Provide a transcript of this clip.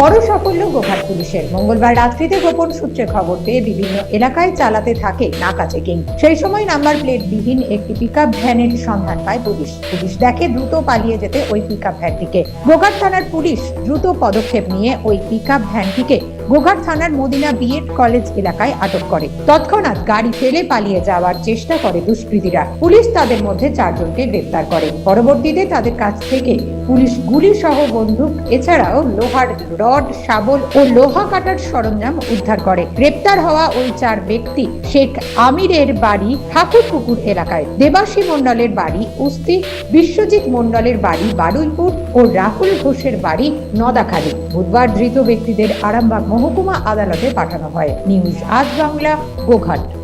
বড় সাফল্য গোঘাট পুলিশের। মঙ্গলবার রাত্রিতে গোপন সূত্রে খবর পেয়ে বিভিন্ন এলাকায় চালাতে থাকে নাকা চেকিং। সেই সময় নাম্বার প্লেট বিহীন একটি পিকআপ ভ্যানের সন্ধান পায় পুলিশ। পুলিশ দেখে দ্রুত পালিয়ে যেতে ওই পিকআপ ভ্যানটিকে। গোঘাট থানার পুলিশ দ্রুত পদক্ষেপ নিয়ে ওই পিকআপ ভ্যানটিকে গোঘাট থানার মদিনা বিএড কলেজ এলাকায় আটক করে। তৎক্ষণাৎ গাড়ি ফেলে পালিয়ে যাওয়ার চেষ্টা করে দুষ্কৃতীরা। পুলিশ তাদের মধ্যে চারজনকে গ্রেপ্তার করে। পরবর্তীতে তাদের কাছ থেকে পুলিশ গুলি সহ বন্দুক, এছাড়াও লোহার রড, শাবল ও লোহা কাটার সরঞ্জাম উদ্ধার করে। গ্রেপ্তার হওয়া ওই চার ব্যক্তি শেখ আমিরের বাড়ি ঠাকুরপুকুর এলাকায়। দেবাশী মণ্ডলের বাড়ি উস্তি, বিশ্বজিৎ মণ্ডলের বাড়ি বারুইপুর ও রাহুল ঘোষের বাড়ি নদাখালী। বুধবার ধৃত ব্যক্তিদের আরামবাগ মহকুমা আদালতে পাঠানো হয়। নিউজ আজ বাংলা গোঘাট।